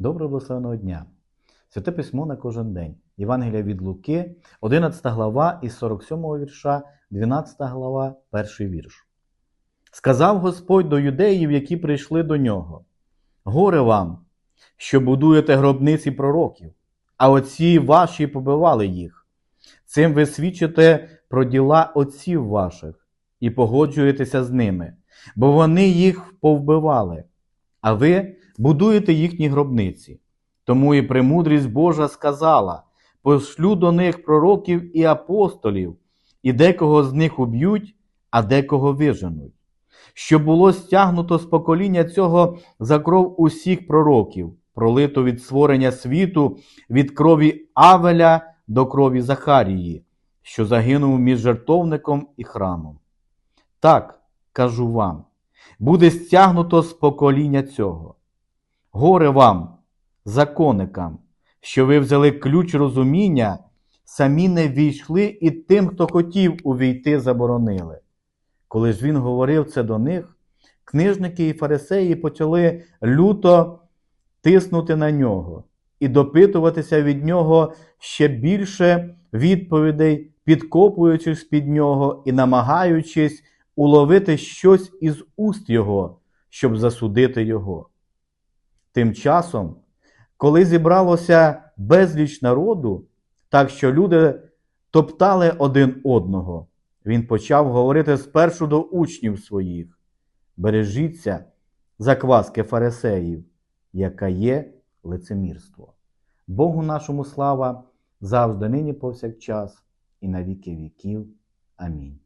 Доброго благословеного дня! Святе письмо на кожен день. Євангелія від Луки, 11 глава із 47 вірша, 12 глава, перший вірш. Сказав Господь до юдеїв, які прийшли до нього: Горе вам, що будуєте гробниці пророків, а отці ваші побивали їх. Цим ви свідчите про діла отців ваших і погоджуєтеся з ними, бо вони їх повбивали, а ви будуєте їхні гробниці. Тому і премудрість Божа сказала: пошлю до них пророків і апостолів, і декого з них уб'ють, а декого виженуть. Що було стягнуто з покоління цього за кров усіх пророків, пролито від створення світу, від крові Авеля до крові Захарії, що загинув між жертовником і храмом. Так, кажу вам, буде стягнуто з покоління цього. Горе вам, законникам, що ви взяли ключ розуміння, самі не війшли, і тим, хто хотів увійти, заборонили. Коли ж він говорив це до них, книжники і фарисеї почали люто тиснути на нього і допитуватися від нього ще більше відповідей, підкопуючись під нього і намагаючись уловити щось із уст його, щоб засудити його. Тим часом, коли зібралося безліч народу, так що люди топтали один одного, він почав говорити спершу до учнів своїх: бережіться закваски фарисеїв, яка є лицемірство. Богу нашому слава завжди нині повсякчас і на віки віків. Амінь.